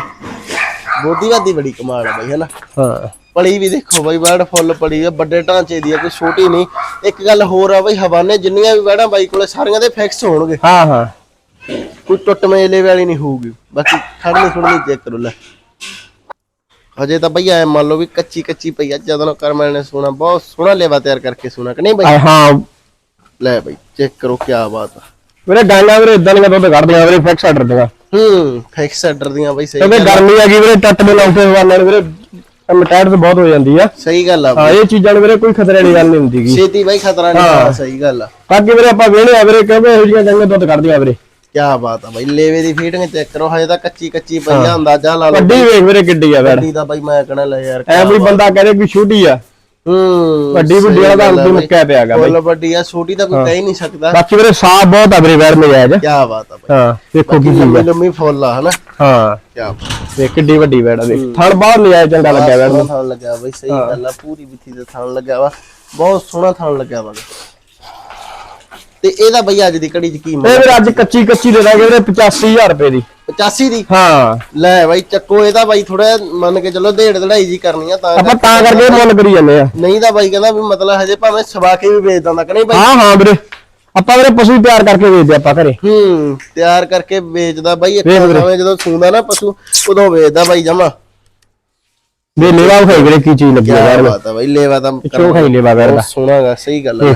ਬੋਦੀ ਵਾਦੀ ਬੜੀ ਕਮਾਲ ਆ ਬਾਈ ਹਨਾ? ਹਾਂ। ਪਲੀ ਵੀ ਦੇਖੋ ਬਾਈ ਬੈੜ ਫੁੱਲ ਪਲੀ ਆ ਵੱਡੇ ਢਾਂਚੇ ਦੀ ਆ ਕੋਈ ਛੋਟੀ ਨਹੀਂ। ਇੱਕ ਗੱਲ ਹੋਰ ਆ ਬਾਈ ਹਵਾਨੇ ਜਿੰਨੀਆਂ ਵੀ ਬੈੜਾਂ ਬਾਈ ਕੋਲੇ ਸਾਰੀਆਂ ਦੇ ਫਿਕਸ ਹੋਣਗੇ। ਹਾਂ ਹਾਂ। ਕੋਈ ਟੁੱਟ ਮੇਲੇ ਵਾਲੀ ਨਹੀਂ ਹੋਊਗੀ। ਬਾਕੀ ਖੜਨੀ ਖੜਨੀ ਚੈੱਕ ਕਰੋ ਲੈ। ਹਜੇ ਤਾਂ ਬਈ ਐ ਮੰਨ ਲਓ ਵੀ ਕੱਚੀ ਕੱਚੀ ਪਈ ਆ ਜਦੋਂ ਕਰਮਲ ਨੇ ਸੋਨਾ ਬਹੁਤ ਸੋਹਣਾ ਲੇਵਾ ਤਿਆਰ ਕਰਕੇ ਸੋਨਾ ਕਿ ਨਹੀਂ ਬਈ? ਹਾਂ। ਲੈ ਬਈ ਚੈੱਕ ਕਰੋ ਕੀ ਬਾਤ ਆ। ਵੀਰੇ ਵੀਰੇ ਇਦਾਂ ਦੀਆਂ ਦੁੱਧ ਕੱਢਦੀਆਂ ਵੀਰੇ ਫਿਕਸ ਆਰਡਰ ਦੀਆਂ ਹੂੰ ਫਿਕਸ ਆਰਡਰ ਦੀਆਂ ਬਈ ਸਹੀ ਕਿਉਂਕਿ। ਗਰਮੀ ਆ ਗਈ ਵੀਰੇ ਟੱਟ ਦੇ ਲਾਉਂਦੇ ਨਾਲ ਵੀਰੇ ਮਟੈਟ ਤੇ ਬਹੁਤ ਹੋ ਜਾਂਦੀ ਆ। ਸਹੀ ਗੱਲ ਆ ਹਾਂ ਇਹ ਚੀਜ਼ਾਂ ਨੂੰ ਵੀਰੇ ਕੋਈ ਖਤਰੇ ਵਾਲੀ ਗੱਲ ਨਹੀਂ ਹੁੰਦੀ ਗੀ। ਛੇਤੀ ਬਾਈ ਖਤਰਾ ਨਹੀਂ ਸਹੀ ਗੱਲ ਆ। ਬਾਕੀ ਵੀਰੇ ਆਪਾਂ ਵੇਹਣੇ ਆ ਵੀਰੇ ਕਿਉਂਕਿ ਇਹੋ ਜਿਹੀਆਂ ਚੰਗੇ ਦੁੱਧ ਕੱਢਦੀਆਂ ਵੀਰੇ। ਕੀ ਬਾਤ ਆ ਬਾਈ ਲੇਵੇ ਦੀ ਫੀਟਿੰਗ ਚੈੱਕ ਕਰੋ ਹਜੇ ਤਾਂ ਕੱਚੀ ਕੱਚੀ ਪਈ ਆ ਅੰਦਾਜ਼ਾ ਲਾ ਲਓ ਵੱਡੀ ਵੇਖ ਵੀਰੇ ਕਿੱਡੀ ਆ ਵੈੜ ਵੱਡੀ ਦਾ ਬਾਈ ਮੈਂ ਕਹਣਾ ਲੈ ਯਾਰ ਐ ਕੋਈ ਬੰਦਾ ਕਹਦੇ ਕਿ ਛੋਟੀ ਆ। ਹੂੰ ਵੱਡੀ ਵੱਡੀ ਵਾਲਾ ਤਾਂ ਅੰਤੀ ਮੁੱਕਿਆ ਪਿਆ ਗਾ ਬਾਈ। ਫੁੱਲ ਵੱਡੀ ਆ ਛੋਟੀ ਤਾਂ ਕੋਈ ਕਹਿ ਹੀ ਨਹੀਂ ਸਕਦਾ। ਬਾਕੀ ਵੀਰੇ ਸਾਫ਼ ਬਹੁਤ ਆ ਵੀਰੇ ਵੈੜ ਨਜਾਇਜ਼ ਕੀ ਬਾਤ ਆ ਬਾਈ। ਹਾਂ ਦੇਖੋ ਕੀ ਲੰਮੀ ਲੰਮੀ ਫੁੱਲ ਆ ਹਨਾ? ਹਾਂ। ਕੀ ਬਾਤ। ਕਿੱਡੀ ਵੱਡੀ ਵੈੜ ਆ ਥਣ ਬਹੁਤ ਨਜਾਇਜ਼ ਚੰਗਾ ਲੱਗਿਆ ਨੂੰ। ਥਣ ਲੱਗਿਆ ਬਾਈ ਸਹੀ ਗੱਲ ਆ ਪੂਰੀ ਬਿੱਥੀ ਦੇ ਥਣ ਲੱਗਿਆ ਵਾ। ਬਹੁਤ ਸੋਹਣਾ ਥਣ ਲੱਗਿਆ ਵਾ। ਤੇ ਇਹਦਾ ਬਈ ਅੱਜ ਦੀ ਘੜੀ ਚ ਕੀ ਇਹ ਮੁੱਲ ਵੀਰੇ ਅੱਜ ਕੱਚੀ ਕੱਚੀ ਦੇ ਦਾਂਗੇ ਵੀਰੇ 85000 ਰੁਪਏ ਦੀ। 85 ਦੀ? ਹਾਂ। ਲੈ ਬਾਈ ਚੱਕੋ ਇਹਦਾ ਬਾਈ ਥੋੜਾ ਮੰਨ ਕੇ ਚੱਲੋ ਢੇੜ ਢੜਾਈ ਜੀ ਕਰਨੀ ਆ ਤਾਂ ਆਪਾਂ ਤਾਂ ਕਰਕੇ ਇਹ ਮੁੱਲ ਕਰੀ ਜਾਂਦੇ ਆ। ਨਹੀਂ ਤਾਂ ਬਾਈ ਕਹਿੰਦਾ ਵੀ ਮਤਲਬ ਹਜੇ ਭਾਵੇਂ ਸਵਾ ਕੇ ਵੀ ਵੇਚ ਦਿੰਦਾ ਕਿ ਨਹੀਂ ਬਾਈ? ਹਾਂ ਹਾਂ ਵੀਰੇ। ਆਪਾਂ ਵੀਰੇ ਪਸ਼ੂ ਤਿਆਰ ਕਰਕੇ ਵੇਚਦੇ ਆਪਾਂ ਘਰੇ। ਹੂੰ ਤਿਆਰ ਕਰਕੇ ਵੇਚਦਾ ਬਾਈ ਇੱਕ ਵੀਰੇ। ਸਮੇਂ ਜਦੋਂ ਸੂੰਦਾ ਨਾ ਪਸ਼ੂ ਉਦੋਂ ਵੇਚਦਾ ਬਾਈ ਜਮਾ। ਵੇ ਲੇਵਾ ਖਾਈ ਵੀਰੇ ਕੀ ਚੀਜ਼ ਲੱਗੀ ਆ ਬਾਤ ਬਾਈ ਲੇਵਾ ਤਾਂ ਕਿਉਂ ਖਾਈ ਲੇਵਾ ਸੋਹਣਾ ਗਾ ਸਹੀ ਗੱਲ ਆ।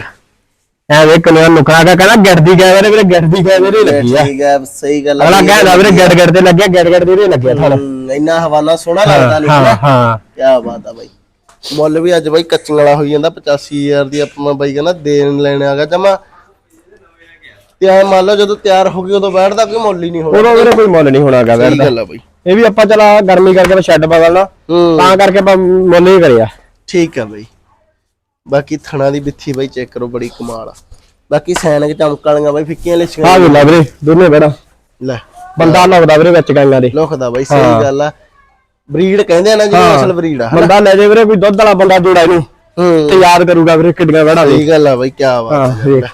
ਐ ਵੇਖ ਕਨੇ ਨੁਕਰਾ ਕਾ ਕਹਿੰਦਾ ਗੱਡਦੀ ਗਿਆ ਵੀਰੇ ਵੀਰੇ ਗੱਡਦੀ ਗਿਆ ਵੀਰੇ ਲੱਗੀ ਆ। ਠੀਕ ਹੈ ਸਹੀ ਗੱਲ ਅਗਲਾ ਕਹਿੰਦਾ ਵੀਰੇ ਗੱਡ ਗੱਡ ਤੇ ਲੱਗਿਆ ਗੱਡ ਗੱਡ ਤੇ ਵੀਰੇ ਲੱਗਿਆ ਥਾਲਾ। ਇੰਨਾ ਹਵਾਨਾ ਸੋਹਣਾ ਲੱਗਦਾ ਨਹੀਂ ਹਾਂ ਹਾਂ। ਕੀ ਬਾਤ ਆ ਬਾਈ। ਮੁੱਲ ਵੀ ਅੱਜ ਬਾਈ ਕੱਚੀਆਂ ਵਾਲਾ ਹੋਈ ਜਾਂਦਾ 85000 ਦੀ ਆਪਾਂ ਬਾਈ ਕਹਿੰਦਾ ਦੇਣ ਲੈਣ ਆਗਾ ਜਮਾ ਤੇ ਐ ਮੰਨ ਲਓ ਜਦੋਂ ਤਿਆਰ ਹੋ ਗਈ ਉਦੋਂ ਬੈਠਦਾ ਕੋਈ ਮੁੱਲ ਹੀ ਨਹੀਂ ਹੋਣਾ। ਉਦੋਂ ਵੀਰੇ ਕੋਈ ਮੁੱਲ ਨਹੀਂ ਹੋਣਾਗਾ ਸਹੀ ਦਾ ਗੱਲ ਆ ਬਾਈ। ਇਹ ਵੀ ਆਪਾਂ ਚਲਾ ਗਰਮੀ ਕਰਕੇ ਸ਼ੈੱਡ ਬਦਲਣਾ। ਹੂੰ। ਤਾਂ ਕਰਕੇ ਆਪਾਂ ਮੁੱਲ ਹੀ ਕਰਿਆ। ਠੀਕ ਆ ਬਾਈ। ਬਾਕੀ ਥਣਾ ਦੀ ਬਿੱਥੀ ਬਾਈ ਚੈੱਕ ਕਰੋ ਬੜੀ ਕਮਾਲ ਆ। ਬਾਕੀ ਸੈਨਕ ਚਮਕ ਵਾਲੀਆਂ ਬਾਈ ਫਿੱਕੀਆਂ ਲਿਸ਼ੀਆਂ ਆ ਵੀ ਲੈ ਵੀਰੇ ਦੋਨੇ ਬੈੜਾ ਲੈ। ਬੰਦਾ ਲੱਗਦਾ ਵੀਰੇ ਵਿੱਚ ਗਾਈਆਂ ਦੇ। ਲੁਕਦਾ ਬਾਈ ਸਹੀ ਗੱਲ ਆ। ਬਰੀਡ ਕਹਿੰਦੇ ਆ ਨਾ ਜਿਹਨੂੰ ਅਸਲ ਬਰੀਡ ਆ ਬੰਦਾ ਲੈ ਜੇ ਵੀਰੇ ਕੋਈ ਦੁੱਧ ਵਾਲਾ ਬੰਦਾ ਜੋੜਾ ਇਹਨੂੰ ਤੇ ਯਾਦ ਕਰੂਗਾ ਵੀਰੇ ਕਿੱਡੀਆਂ ਬੈੜਾ ਦੇ ਸਹੀ ਗੱਲ ਆ ਬਾਈ ਕੀ ਬਾਤ ਹਾਂ ਆ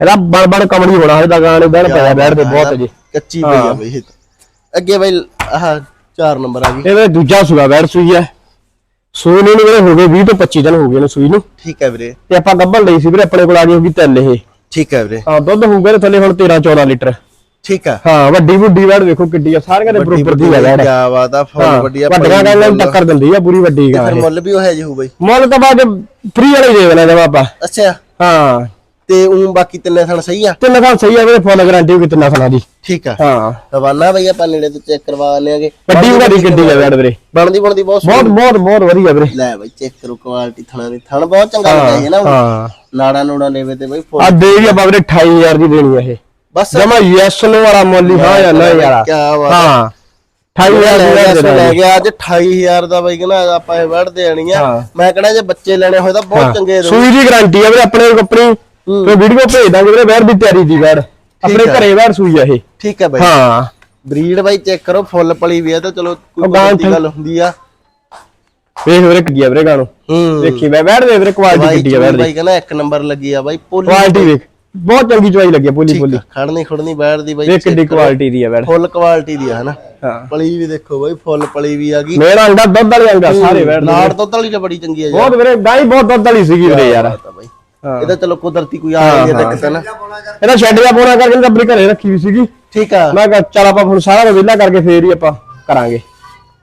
ਇਹਦਾ ਬਣ ਬਣ ਕਮੜੀ ਹੋਣਾ ਇਹਦਾ ਗਾਣੇ ਬੈਣ ਪਿਆ ਬੈਠ ਤੇ ਬਹੁਤ ਜੀ। ਕੱਚੀ ਪਈ ਆ ਬਈ ਇਹ ਤਾਂ। ਅੱਗੇ ਬਈ ਆਹ 4 ਨੰਬਰ ਆ ਗਈ। ਇਹਦੇ ਦੂਜਾ ਸੂਆ ਬੈਠ ਸੂਈ ਹੈ ਸੂਈ ਨੂੰ ਵੀਰੇ ਹੋ ਗਏ 20 ਤੋਂ 25 ਦਿਨ ਹੋ ਗਏ ਨੇ ਸੂਈ ਨੂੰ। ਠੀਕ ਹੈ ਵੀਰੇ। ਤੇ ਆਪਾਂ ਗੱਬਲ ਲਈ ਸੀ ਵੀਰੇ ਆਪਣੇ ਕੋਲ ਆ ਗਈ ਹੋਗੀ ਤਿੰਨ ਇਹ। ਠੀਕ ਹੈ ਵੀਰੇ। ਹਾਂ ਦੁੱਧ ਹੋਊਗਾ ਥੱਲੇ ਹੁਣ 13 14 ਲੀਟਰ। ਠੀਕ ਆ ਹਾਂ ਵੱਡੀ ਵੱਡੀ ਵੈੜ ਵੇਖੋ ਕਿੱਡੀ ਆ ਸਾਰੀਆਂ ਦੇ ਬਰੋਬਰ ਦੀ ਹੈ ਵੈੜ ਕੀ ਬਾਤ ਆ ਫੁੱਲ ਵੱਡੀ ਆ ਵੱਡੀਆਂ ਗਾਂ ਨੂੰ ਟੱਕਰ ਦਿੰਦੀ ਆ ਪੂਰੀ ਵੱਡੀ ਗਾਂ ਫਿਰ ਇਹ। ਮੁੱਲ ਵੀ ਉਹ ਹੈ ਜੀ ਹੋ ਬਈ। ਮੁੱਲ ਤਾਂ ਬਾਅਦ ਫ੍ਰੀ ਵਾਲੇ ਦੇ ਦੇਣਾ ਜਮਾ ਆਪਾਂ। ਅੱਛਾ। ਹਾਂ। ਤੇ ਉਹ ਬਾਕੀ ਤਿੰਨੇ ਥਣ ਸਹੀ ਆ? ਤਿੰਨ ਖਾਨ ਸਹੀ ਆ ਵੀਰੇ ਫੁੱਲ ਗਾਰੰਟੀ ਹੋਗੀ ਤਿੰਨ ਖਾਨਾਂ ਦੀ। ਠੀਕ ਆ। ਹਾਂ। ਹਵਾਨਾ ਬਈ ਆਪਾਂ ਨੇੜੇ ਤੋਂ ਚੈੱਕ ਕਰਵਾ ਆਨੇਗੇ ਵੱਡੀ ਵੱਡੀ ਕਿੱਡੀ ਆ ਵੈੜ ਵੀਰੇ। ਬਣਦੀ ਬਣਦੀ ਬਹੁਤ ਬਹੁਤ ਸੋਹਣੀ। ਬਹੁਤ ਬਹੁਤ ਵਧੀਆ ਵੀਰੇ। ਲੈ ਬਈ ਚੈੱਕ ਕਰੋ ਕੁਆਲਿਟੀ ਥਣਾ ਦੀ। ਥਣ ਬਹੁਤ ਚੰਗਾ ਲੱਗਿਆ ਹੈ ਨਾ ਹਾਂ। ਨਾੜਾ ਨੂੜਾ ਲੈਵੇ ਤੇ ਬਈ ਫੁੱਲ। ਆ ਦੇ ਵੀ ਆਪਾਂ ਵੀਰੇ 28000 ਦੀ ਦੇਣੀ ਆ ਇਹ। ਬਸ। ਜਮਾ ਯੈਸ ਨੂੰ ਵਾਲਾ ਮੁੱਲ ਹੀ ਹਾਂ ਜਾਂ ਨਾ ਯਾਰ। ਕੀ ਬਾਤ ਹਾਂ। 28000 ਦੀ ਲੈ ਵੈੜ। ਗਿਆ ਅੱਜ 28000 ਦਾ ਬਈ ਕਹਿੰਦਾ ਆਪਾਂ ਇਹ ਵੜਦੇ ਆਣੀ ਆ। ਹਾਂ। ਮੈਂ ਕਹਿੰਦਾ ਜੇ ਬੱਚੇ ਲੈਣੇ ਹੋਏ ਤਾਂ ਬਹੁਤ ਚੰਗੇ ਦੋ ਸੂਈ ਦੀ ਗਾਰੰਟੀ ਆ ਵੀਰੇ ਆਪਣੇ ਕੋਲ ਆਪਣੀ ਕੋਈ ਵੀਡੀਓ ਭੇਜ ਦਾਂਗੇ ਵੀਰੇ ਵੈੜ ਦੀ ਤਿਆਰੀ ਦੀ ਵੈੜ ਆਪਣੇ। ਘਰੇ ਵੈੜ ਸੂਈ ਆ ਇਹ। ਠੀਕ ਹੈ ਬਈ। ਹਾਂ। ਬਰੀਡ ਬਾਈ ਚੈੱਕ ਕਰੋ ਫੁੱਲ ਪਲੀ ਵੀ ਆ ਤਾਂ ਚਲੋ ਕੋਈ ਗੱਲ ਹੁੰਦੀ ਆ। ਵੇਖ ਵੀਰੇ ਕਿੱਡੀ ਆ ਵੀਰੇ ਗਾਣੋ। ਦੇਖੀ ਵੈ ਵੈੜ ਦੇ ਵੀਰੇ ਕੁਆਲਿਟੀ ਕਿੱਡੀ ਆ ਵੈੜ ਦੀ। ਬਾਈ ਕਹਿੰਦਾ ਇੱਕ ਨੰਬਰ ਲੱਗੀ ਆ ਬਾਈ ਪੋਲੀ ਕੁਆਲਿਟੀ ਵੇਖ ਬਹੁਤ ਚੰਗੀ ਚਵਾਈ ਲੱਗੀ ਆ ਪੋਲੀ ਪੋਲੀ। ਖੜਨੀ ਖੁੜਨੀ ਬੈਠ ਦੀ ਬਾਈ ਵੇਖ ਕਿੱਡੀ ਕੁਆਲਿਟੀ ਦੀ ਆ ਵੈੜ ਫੁੱਲ ਕੁਆਲਿਟੀ ਦੀ ਆ ਹਨਾ। ਹਾਂ। ਪਲੀ ਵੀ ਦੇਖੋ ਬਾਈ ਫੁੱਲ ਪਲੀ ਵੀ ਆ ਗਈ। ਮੇਰਾ ਅੰਡਾ ਦੁੱਧ ਵਾਲੀ ਅੰਡਾ ਸਾਰੇ ਦੇ ਨਾੜ ਦੁੱਧ ਵਾਲੀ ਤਾਂ ਬੜੀ ਚੰਗੀ ਆ ਯਾਰ। ਬਹੁਤ ਵੀਰੇ ਗਾਈ ਬਹੁਤ ਦੁੱਧ ਵਾਲੀ ਸੀਗੀ ਵੀਰੇ ਯਾਰ ਤਾਂ ਬਾਈ। ਇਹਦਾ ਚਲੋ ਕੁਦਰਤੀ ਕੋਈ ਆ ਗਈ ਹੈ ਦਿੱਕਤ ਨਾ। ਇਹਦਾ ਸ਼ੈੱਡ ਦਾ ਪੋਣਾ ਕਰਕੇ ਆਪਣੇ ਘਰੇ ਰੱਖੀ ਹੋਈ ਸੀਗੀ। ਠੀਕ ਆ। ਮੈਂ ਕਿਹਾ ਚੱਲ ਆਪਾਂ ਹੁਣ ਸਾਰਾ ਵਿਹਲਾ ਕਰਕੇ ਫੇਰ ਹੀ ਆਪਾਂ ਕਰਾਂਗੇ।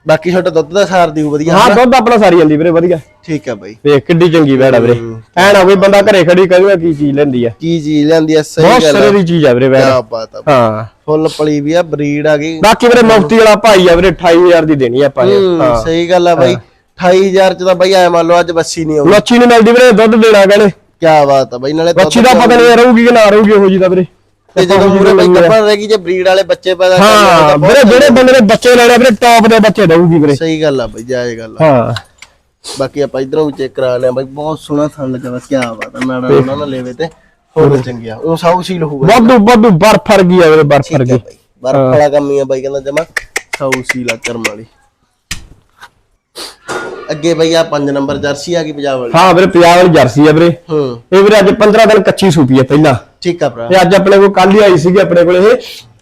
ਬਾਕੀ ਤੁਹਾਡਾ ਦੁੱਧ ਦਾ ਸਾਰ ਦੀ ਵਧੀਆ ਹਾਂ ਦੁੱਧ ਆਪਣਾ ਸਾਰੀ ਜਾਂਦੀ ਵੀਰੇ ਵਧੀਆ। ਠੀਕ ਆ ਬਾਈ। ਵੇਖ ਕਿੱਡੀ ਚੰਗੀ ਵੈੜ ਆ ਵੀਰੇ। ਐ ਨਾ ਕੋਈ ਬੰਦਾ ਘਰੇ ਖੜੀ ਕਰੂਗਾ ਕੀ ਚੀਜ਼ ਲੈਂਦੀ ਆ। ਕੀ ਚੀਜ਼ ਲੈਂਦੀ ਆ ਸਹੀ ਬਹੁਤ ਗੱਲ ਸਿਰੇ ਆ ਦੀ ਚੀਜ਼ ਆ ਵੀਰੇ ਵੈੜ ਕਿਆ ਬਾਤ ਆ। ਹਾਂ। ਫੁੱਲ ਪਲੀ ਵੀ ਆ ਬਰੀਡ ਆ ਗਈ। ਬਾਕੀ ਵੀਰੇ ਮੁਫਤੀ ਵਾਲਾ ਭਾਈ ਆ ਵੀਰੇ 28000 ਦੀ ਦੇਣੀ ਆ ਆਪਾਂ ਹੂੰ, ਸਹੀ ਗੱਲ ਆ ਬਾਈ। 28000 ਚ ਤਾਂ ਬਾਈ ਐ ਮੰਨ ਲਓ ਅੱਜ ਬੱਸੀ ਨਹੀਂ ਆਉਣੀ ਲੱਛੀ ਨਹੀਂ ਮਿਲਦੀ ਵੀਰੇ ਦੁੱਧ ਦੇਣਾ ਕਹਿੰਦੇ। ਕੀ ਬਾਤ ਆ ਬਾਈ ਨਾਲੇ ਦੁੱਧ ਲੱਛੀ ਦਾ ਪਤਾ ਨਹੀਂ ਰਹੂਗੀ ਕਿ ਨਾ ਰਹੂਗੀ ਉਹ ਜੀ ਦਾ ਵੀਰੇ? ਤੇ ਜਦੋਂ ਮੂਰੇ ਬਾਈ ਕੱਪੜ ਰਹੇਗੀ ਜੇ ਬਰੀਡ ਵਾਲੇ ਬੱਚੇ ਪੈਦਾ ਹਾਂ ਵੀਰੇ ਜਿਹੜੇ ਬੰਦੇ ਨੇ ਬੱਚੇ ਲੈਣੇ ਵੀਰੇ ਟੌਪ ਦੇ ਬੱਚੇ ਦਊਗੀ ਵੀਰੇ। ਸਹੀ ਗੱਲ ਆ ਬਾਈ ਜਾਏ ਗੱਲ ਆ। ਹਾਂ। ਬਾਕੀ ਆਪਾਂ ਇਧਰੋਂ ਵੀ ਚੈੱਕ ਕਰਾ ਲਿਆ ਬਾਈ ਬਹੁਤ ਸੋਹਣਾ ਥਣ ਲੱਗਾ ਵਾ ਕੀ ਬਾਤ ਆ ਨਾੜਾ ਉਹਨਾਂ ਨਾਲ ਲੈਵੇ ਤੇ ਹੋਰ ਚੰਗਿਆ ਉਹ ਸੌ ਸੀਲ ਹੋਊਗਾ ਵਾਧੂ ਵਾਧੂ ਬਰਫ ਵਰਗੀ ਆ ਵੀਰੇ ਬਰਫ ਹੈ ਬਾਈ ਬਰਫ ਵਾਲਾ ਕੰਮ ਹੀ ਆ ਬਾਈ ਕਹਿੰਦਾ ਜਮਾ ਸੌ ਸੀਲਾ ਕਰਮ ਵਾਲੀ। ਅੱਗੇ ਬਈ ਆ 5 ਨੰਬਰ ਜਰਸੀ ਆ ਗਈ ਪੰਜਾਬ ਵਾਲੀ। ਹਾਂ ਵੀਰੇ ਪੰਜਾਬ ਵਾਲੀ ਜਰਸੀ ਆ ਵੀਰੇ। ਹੂੰ। ਇਹ ਵੀਰੇ ਅੱਜ 15 ਦਿਨ ਕੱਚੀ ਸੂਪੀ ਆ ਪਹਿਲਾਂ। ਠੀਕ ਆ ਭਰਾ। ਤੇ ਅੱਜ ਆਪਣੇ ਕੋਲ ਕੱਲ ਹੀ ਆਈ ਸੀਗੀ ਆਪਣੇ ਕੋਲ ਇਹ।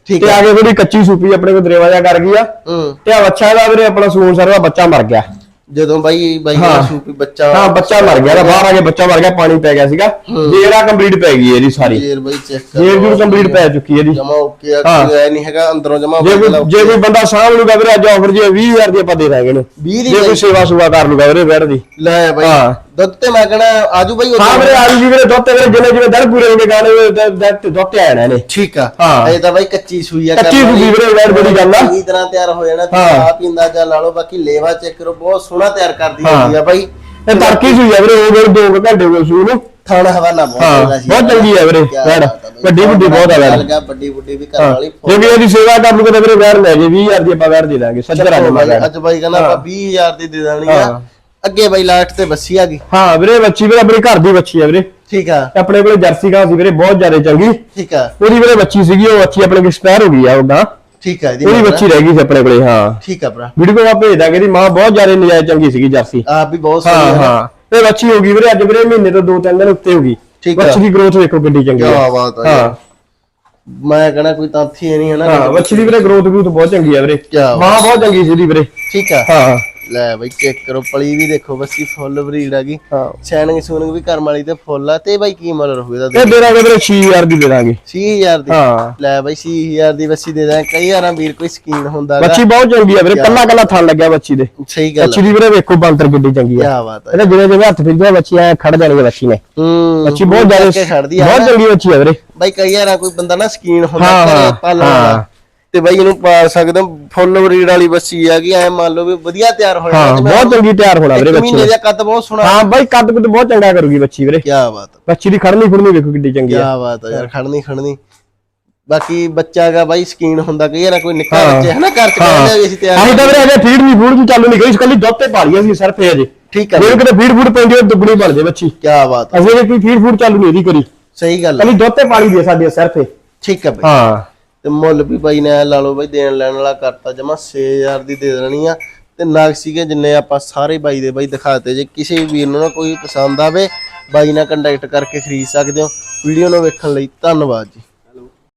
ਠੀਕ ਤੇ ਆ। ਕੇ ਥੋੜੀ ਕੱਚੀ ਸੂਪੀ ਆਪਣੇ ਕੋਲ ਦਰੇਵਾ ਜਾ ਕਰ ਗਈ ਆ। ਹੂੰ। ਤੇ ਆ ਬੱਚਾ ਦਾ ਵੀਰੇ ਆਪਣਾ ਸੂਨ ਸਰਵਾ ਬੱਚਾ ਮਰ ਗਿਆ। ਜਦੋਂ ਬਾਈ ਬਾਈ ਦਾ ਸੂਪੀ ਬੱਚਾ ਹਾਂ ਬੱਚਾ ਮਰ ਗਿਆ ਇਹਦਾ ਬਾਹਰ ਆ ਕੇ ਬੱਚਾ ਮਰ ਗਿਆ ਪਾਣੀ ਪੈ ਗਿਆ ਸੀਗਾ। ਜਿਹੜਾ ਕੰਪਲੀਟ ਪੈ ਗਈ ਇਹਦੀ ਸਾਰੀ। ਜੇਰ ਬਾਈ ਚੈੱਕ ਕਰ। ਜੇਰ ਜੂਰ ਕੰਪਲੀਟ ਪੈ ਚੁੱਕੀ ਇਹਦੀ। ਜਮਾ ਓਕੇ ਆ ਕੋਈ ਐ ਨਹੀਂ ਹੈਗਾ ਅੰਦਰੋਂ ਜਮਾ ਜੇ ਕੋਈ ਜੇ ਕੋਈ ਬੰਦਾ ਸਾਂਭ ਲੂਗਾ ਵੀਰੇ ਅੱਜ ਆਫਰ ਜੇ 20000 ਦੀ ਆਪਾਂ ਦੇ ਦਾਂਗੇ ਇਹਨੂੰ। 20 ਦੀ ਜੇ ਕੋਈ ਸੇਵਾ ਸੁਵਾ ਕਰ ਲੂਗਾ ਵੀਰੇ ਬੈਠ ਦੀ। ਲੈ ਬਾਈ। ਹਾਂ। ਦੁੱਧ ਤੇ ਮੈਂ ਕਹਣਾ ਆਜੂ ਬਾਈ ਉਹ ਹਾਂ ਵੀਰੇ ਆ ਜੀ ਵੀਰੇ ਦੁੱਧ ਤੇ ਵੀਰੇ ਜਿਵੇਂ ਜਿਵੇਂ ਦਰ ਪੂਰੇ ਹੋ ਕੇ ਗਾਣੇ ਦੁੱਧ ਦੁੱਧ ਤੇ ਆਣਾ ਨੇ ਠੀਕ ਆ ਹਾਂ। ਇਹ ਤਾਂ ਬਾਈ ਕੱਚੀ ਸੂਈ ਆ ਕੱਚੀ। ਸੂਈ ਵੀਰੇ, ਵੈਰ ਬੜੀ ਗੱਲ ਆ। ਚੰਗੀ ਤਰ੍ਹਾਂ ਤਿਆਰ ਹੋ ਜਾਣਾ ਤੇ ਹਾਂ। ਆਪ ਇੰਦਾ ਜਾ ਲਾ ਲਓ ਬਾਕੀ ਲੇਵਾ ਚੈੱਕ ਕਰੋ ਬਹੁਤ ਸੋਹਣਾ ਤਿਆਰ ਕਰਦੀ। ਹੁੰਦੀ ਆ ਬਾਈ ਇਹ ਤੜਕੀ ਸੂਈ ਆ ਵੀਰੇ ਹੋ ਗਏ 2 ਘੰਟੇ ਹੋ ਸੂਈ ਨੂੰ ਥਾਣਾ ਹਵਾਨਾ ਬਹੁਤ ਸੀ ਬਹੁਤ ਚੰਗੀ ਆ ਵੀਰੇ, ਆ ਬਾਈ। ਵੱਡੀ ਵੱਡੀ ਬਹੁਤ ਆ ਵੈੜ। ਲੱਗਾ ਵੱਡੀ ਵੱਡੀ ਵੀ ਕਰਨ ਵਾਲੀ ਜੇ ਵੀ ਇਹਦੀ ਸੇਵਾ ਕਰ ਲੂਗੇ ਤਾਂ ਵੀਰੇ ਵੈਰ ਲੈ ਜੇ 20000 ਦੀ ਆਪਾਂ ਵੈਰ ਦੇ ਦਾਂਗੇ ਸੱਜਰ ਆ ਅੱਜ ਬਾਈ ਕਹਿੰਦਾ ਆਪਾਂ 20000 ਦੀ ਦੇ ਦੇਣੀ ਆ। ਅੱਗੇ ਬਾਈ ਲਾਸਟ ਤੇ ਬੱਸੀ ਆ ਗਈ। ਹਾਂ ਵੀਰੇ ਬੱਚੀ ਵੀਰੇ ਆਪਣੇ ਘਰ ਦੀ ਬੱਚੀ ਆ ਵੀਰੇ। ਠੀਕ ਆ। ਆਪਣੇ ਕੋਲੇ ਜਰਸੀ ਗਾਂ ਸੀ ਵੀਰੇ ਬਹੁਤ ਜ਼ਿਆਦਾ ਚੰਗੀ ਠੀਕ ਆ। ਉਹਦੀ ਵੀਰੇ ਬੱਚੀ ਸੀਗੀ ਉਹ ਬੱਚੀ ਆਪਣੇ ਕੋਲ ਐਕਸਪਾਇਰ ਹੋ ਗਈ ਆ ਉਹਦਾ ਠੀਕ ਆ ਇਹਦੀ ਉਹਦੀ ਮਾਂ ਬੱਚੀ ਰਹਿ ਗਈ ਸੀ ਆਪਣੇ ਕੋਲੇ ਹਾਂ। ਠੀਕ ਆ ਭਰਾ। ਵੀਡੀਓ ਕੋਲ ਭੇਜ ਦਾਂਗੇ ਇਹਦੀ ਮਾਂ ਬਹੁਤ ਜ਼ਿਆਦਾ ਨਜਾਇਜ਼ ਚੰਗੀ ਸੀਗੀ ਜਰਸੀ। ਆਪ ਵੀ ਬਹੁਤ ਹਾਂ ਸੋਹਣੀ ਹਾਂ। ਇਹ ਬੱਚੀ ਹੋ ਗਈ ਵੀਰੇ ਅੱਜ ਵੀਰੇ ਮਹੀਨੇ ਤੋਂ ਦੋ ਤਿੰਨ ਦਿਨ ਉੱਤੇ ਹੋ ਗਈ। ਠੀਕ ਆ। ਬੱਚੀ ਦੀ ਗਰੋਥ ਵੇਖੋ ਕਿੰਨੀ ਚੰਗੀ ਕਿਆ ਆ ਬਾਤ ਆ ਹਾਂ। ਮੈਂ ਕਹਣਾ ਕੋਈ ਤਾਂਥੀ ਨਹੀਂ ਹੈ ਨਾ? ਹਾਂ ਬੱਚੀ ਦੀ ਵੀਰੇ ਗਰੋਥ ਗਰੂਥ ਬਹੁਤ ਚੰਗੀ ਆ ਵੀਰੇ। ਕਿਆ ਬਾਤ। ਮਾਂ ਬਹੁਤ ਚੰਗੀ ਸੀ ਇਹਦੀ ਵੀਰੇ। ਠੀਕ ਆ। ਹਾਂ। ਲੈ ਬਾਈ ਚੈੱਕ ਕਰੋ ਪਲੀ ਵੀ ਦੇਖੋ ਬੱਸੀ ਫੁੱਲ ਬਰੀਡ ਆ ਗਈ ਹਾਂ। ਸੈਨਿੰਗ ਸੂਨਿੰਗ ਵੀ ਕਰਮ ਵਾਲੀ ਤੇ ਫੁੱਲ ਆ ਤੇ ਬਾਈ ਕੀ ਮੁੱਲ ਰਹੂਗਾ ਇਹ ਦੇ ਦਾਂਗੇ ਵੀਰੇ 6000 ਦੀ ਦੇ ਦਾਂਗੇ। 60000 ਦੀ? ਹਾਂ। ਲੈ ਬਾਈ 60000 ਦੀ ਬੱਸੀ ਦੇ ਦਾਂ ਕਈ ਵਾਰਾਂ ਵੀਰ ਕੋਈ ਸਕੀਨ ਹੁੰਦਾ। ਬੱਚੀ ਬਹੁਤ ਚੰਗੀ ਆ ਵੀਰੇ ਕੱਲਾ ਕੱਲਾ ਥਣ ਲੱਗਿਆ ਬੱਚੀ ਦੇ। ਸਹੀ ਗੱਲ ਬੱਚੀ ਦੀ ਵੀਰੇ ਵੇਖੋ ਬੰਤਰ ਕਿੱਡੀ ਚੰਗੀ ਆ। ਕੀ ਬਾਤ ਆ। ਇਹਦੇ ਜਿਵੇਂ ਜਿਵੇਂ ਹੱਥ ਫਿਰਦਾ ਬੱਚੀ ਐ ਖੜ ਜਾਣੀ ਬੱਚੀ ਨੇ। ਹੂੰ ਬੱਚੀ ਬਹੁਤ ਜ਼ਿਆਦਾ ਖੜਦੀ ਆ ਬਹੁਤ। ਚੰਗੀ ਬੱਚੀ ਆ ਵੀਰੇ। ਬਾਈ ਕਈ ਵਾਰਾਂ ਕੋਈ ਬੰਦਾ ਨਾ ਸਕੀਨ ਹੁੰਦਾ ਪਾਲਣ ਤੇ ਬਾਈ ਇਹਨੂੰ ਪਾ ਸਕਦੇ ਹੋ ਫੁੱਲ ਬਰੀਡ ਵਾਲੀ ਬੱਸੀ ਆ ਗਈ ਐ ਮੰਨ ਲਓ ਵੀ ਵਧੀਆ ਤਿਆਰ ਹੋ ਹਾਂ ਬਹੁਤ ਚੰਗੀ ਤਿਆਰ ਹੋਣਾ ਵੀਰੇ ਬੱਚੀ ਮਹੀਨੇ ਨੇ। ਦਾ ਕੱਦ ਬਹੁਤ ਸੋਹਣਾ। ਹਾਂ ਬਾਈ ਕੱਦ ਕੁੱਦ ਬਹੁਤ ਚੰਗਾ ਕਰੂਗੀ ਬੱਚੀ ਵੀਰੇ। ਕੀ ਬਾਤ ਆ ਬੱਚੀ ਦੀ ਖੜਨੀ ਖੁੜਨੀ ਵੇਖੋ ਕਿੱਡੀ ਚੰਗੀ ਕੀ ਆ ਬਾਤ ਆ ਯਾਰ ਖੜਨੀ ਖੜਨੀ। ਬਾਕੀ ਬੱਚਾ ਗਾ ਬਾਈ ਸਕੀਨ ਹੁੰਦਾ ਕਈ ਵਾਰ ਕੋਈ ਨਿੱਕਾ ਹਾਂ। ਬੱਚਾ ਹੈ ਨਾ ਘਰ ਚ ਹਾਂ। ਕਹਿੰਦੇ ਵੀ ਅਸੀਂ ਤਿਆਰ ਅਸੀਂ ਤਾਂ ਵੀਰੇ ਅਜੇ ਫੀਡ ਨਹੀਂ ਫੂਡ ਦੀ ਚਾਲੂ ਨਹੀਂ ਕਰੀ ਕੱਲੀ ਦੁੱਧ ਤੇ ਪਾਲੀਆਂ ਸੀ ਸਿਰਫ ਅਜੇ। ਠੀਕ ਆ ਜੇ ਕਿਤੇ ਫੀਡ ਫੂਡ ਪੈਂਦੀ ਉਹ ਦੁੱਗਣੀ ਬਣ ਜੇ ਬੱਚੀ। ਕੀ ਬਾਤ ਆ ਅਸੀਂ ਕੋਈ ਫੀਡ ਫੂਡ ਚਾਲੂ ਨਹੀਂ ਇਹਦੀ ਕਰੀ। ਸਹੀ ਗੱਲ ਆ ਕੱਲੀ ਦੁੱਧ ਤੇ ਪਾਲੀ ਦੀ ਆ ਸਾਡੀ ਸਿਰਫ ਠੀਕ ਆ ਬਾਈ। ਹਾਂ। ਤੇ ਮੁੱਲ ਵੀ ਬਾਈ ਨੇ ਲਾ ਲਓ ਬਾਈ, ਦੇਣ ਲੈਣ ਵਾਲਾ ਕਰਤਾ ਜਮਾ 6000 ਦੀ ਦੇ ਦੇਣੀ ਆ। ਤੇ ਨਾਗ ਸੀਗੇ ਜਿੰਨੇ ਆਪਾਂ ਸਾਰੇ ਬਾਈ ਦੇ ਬਾਈ ਦਿਖਾਤੇ, ਜੇ ਕਿਸੇ ਵੀਰ ਨੂੰ ਨਾ ਕੋਈ ਪਸੰਦ ਆਵੇ, ਬਾਈ ਨਾਲ ਕੰਟੈਕਟ ਕਰਕੇ ਖਰੀਦ ਸਕਦੇ ਹੋ। ਵੀਡੀਓ ਨੂੰ ਵੇਖਣ ਲਈ ਧੰਨਵਾਦ ਜੀ।